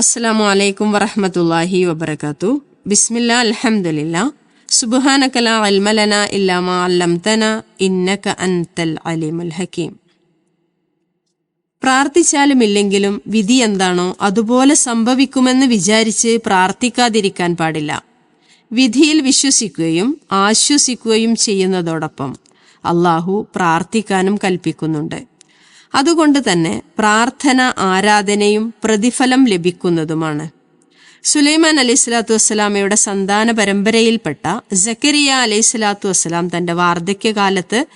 അസ്സാം വലൈക്കും വറഹമത്തല്ലാഹി വബർക്കാത്തു ബിസ്മില്ല അലഹമുല്ല സുബാനക്കല അൽമലന ഇന്നക അൻതൽ അലിമുൽ ഹക്കീം. പ്രാർത്ഥിച്ചാലും ഇല്ലെങ്കിലും വിധി എന്താണോ അതുപോലെ സംഭവിക്കുമെന്ന് വിചാരിച്ച് പ്രാർത്ഥിക്കാതിരിക്കാൻ പാടില്ല. വിധിയിൽ വിശ്വസിക്കുകയും ആശ്വസിക്കുകയും ചെയ്യുന്നതോടൊപ്പം അള്ളാഹു പ്രാർത്ഥിക്കാനും കൽപ്പിക്കുന്നുണ്ട്. അതുകൊണ്ട് തന്നെ പ്രാർത്ഥന ആരാധനയും പ്രതിഫലം ലഭിക്കുന്നതുമാണ്. സുലൈമാൻ അലൈഹി സ്വലാത്തു വസ്സലാമയുടെ സന്താന പരമ്പരയിൽപ്പെട്ട ജക്കരിയ അലൈഹി സ്വലാത്തു വസ്സലാം തന്റെ വാർദ്ധക്യകാലത്ത്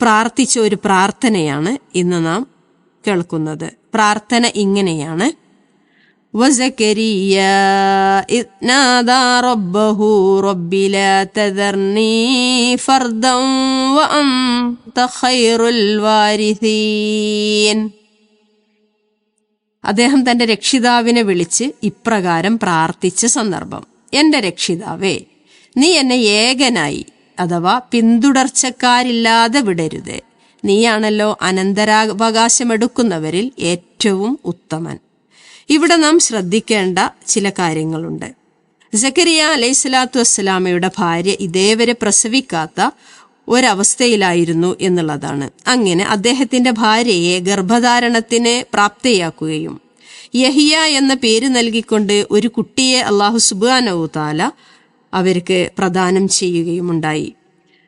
പ്രാർത്ഥിച്ച ഒരു പ്രാർത്ഥനയാണ് ഇന്ന് നാം കേൾക്കുന്നത്. പ്രാർത്ഥന ഇങ്ങനെയാണ്. وزكريا إذ نادى ربه رب لا تذرني فردا وأنت خير الوارثين അദ്ദേഹം തന്റെ രക്ഷിതാവിനെ വിളിച്ച് ഇപ്രകാരം പ്രാർത്ഥിച്ച സന്ദർഭം എന്റെ രക്ഷിതാവേ നീ എന്നെ ഏകനായി അഥവാ പിന്തുടർച്ചക്കാരില്ലാതെ വിടരുത് നീയാണല്ലോ അനന്തരാവകാശമെടുക്കുന്നവരിൽ ഏറ്റവും ഉത്തമൻ ഇവിടെ നാം ശ്രദ്ധിക്കേണ്ട ചില കാര്യങ്ങളുണ്ട്. ജക്കരിയ അലൈഹി സ്വലാത്തു വസ്സലാമയുടെ ഭാര്യ ഇതേവരെ പ്രസവിക്കാത്ത ഒരവസ്ഥയിലായിരുന്നു എന്നുള്ളതാണ്. അങ്ങനെ അദ്ദേഹത്തിന്റെ ഭാര്യയെ ഗർഭധാരണത്തിന് പ്രാപ്തയാക്കുകയും യഹിയ എന്ന പേര് നൽകിക്കൊണ്ട് ഒരു കുട്ടിയെ അള്ളാഹു സുബാനവുതാല അവർക്ക് പ്രദാനം ചെയ്യുകയുമുണ്ടായി.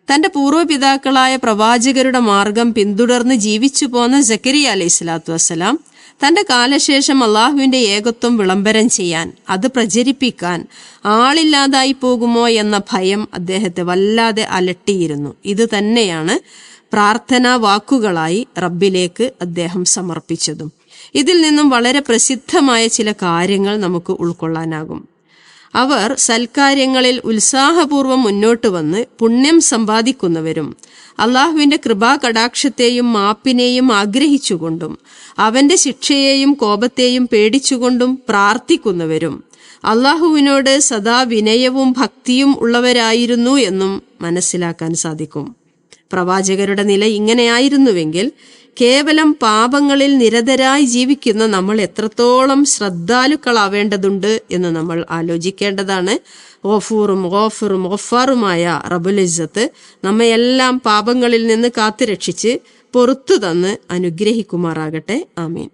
തന്റെ പൂർവപിതാക്കളായ പ്രവാചകരുടെ മാർഗം പിന്തുടർന്ന് ജീവിച്ചു പോന്ന ജക്കരിയ അലൈഹി സ്വലാത്തു വസ്സലാം തന്റെ കാലശേഷം അള്ളാഹുവിന്റെ ഏകത്വം വിളംബരം ചെയ്യാൻ അത് പ്രചരിപ്പിക്കാൻ ആളില്ലാതായി പോകുമോ എന്ന ഭയം അദ്ദേഹത്തെ വല്ലാതെ അലട്ടിയിരുന്നു. ഇത് തന്നെയാണ് പ്രാർത്ഥനാ വാക്കുകളായി റബ്ബിലേക്ക് അദ്ദേഹം സമർപ്പിച്ചതും. ഇതിൽ നിന്നും വളരെ പ്രസിദ്ധമായ ചില കാര്യങ്ങൾ നമുക്ക് ഉൾക്കൊള്ളാനാകും. അവർ സൽക്കാര്യങ്ങളിൽ ഉത്സാഹപൂർവം മുന്നോട്ട് വന്ന് പുണ്യം സമ്പാദിക്കുന്നവരും അള്ളാഹുവിന്റെ കൃപാകടാക്ഷത്തെയും മാപ്പിനെയും ആഗ്രഹിച്ചുകൊണ്ടും അവന്റെ ശിക്ഷയെയും കോപത്തെയും പേടിച്ചുകൊണ്ടും പ്രാർത്ഥിക്കുന്നവരും അള്ളാഹുവിനോട് സദാ വിനയവും ഭക്തിയും ഉള്ളവരായിരുന്നു എന്നും മനസ്സിലാക്കാൻ സാധിക്കും. പ്രവാചകരുടെ നില ഇങ്ങനെയായിരുന്നുവെങ്കിൽ കേവലം പാപങ്ങളിൽ നിരതരായി ജീവിക്കുന്ന നമ്മൾ എത്രത്തോളം ശ്രദ്ധാലുക്കളാവേണ്ടതുണ്ട് എന്ന് നമ്മൾ ആലോചിക്കേണ്ടതാണ്. ഓഫൂറും ഓഫറും ഓഫാറുമായ റബുലിസത്ത് നമ്മയെല്ലാം പാപങ്ങളിൽ നിന്ന് കാത്തുരക്ഷിച്ച് പൊറത്തു തന്ന് അനുഗ്രഹിക്കുമാറാകട്ടെ. ആമീൻ.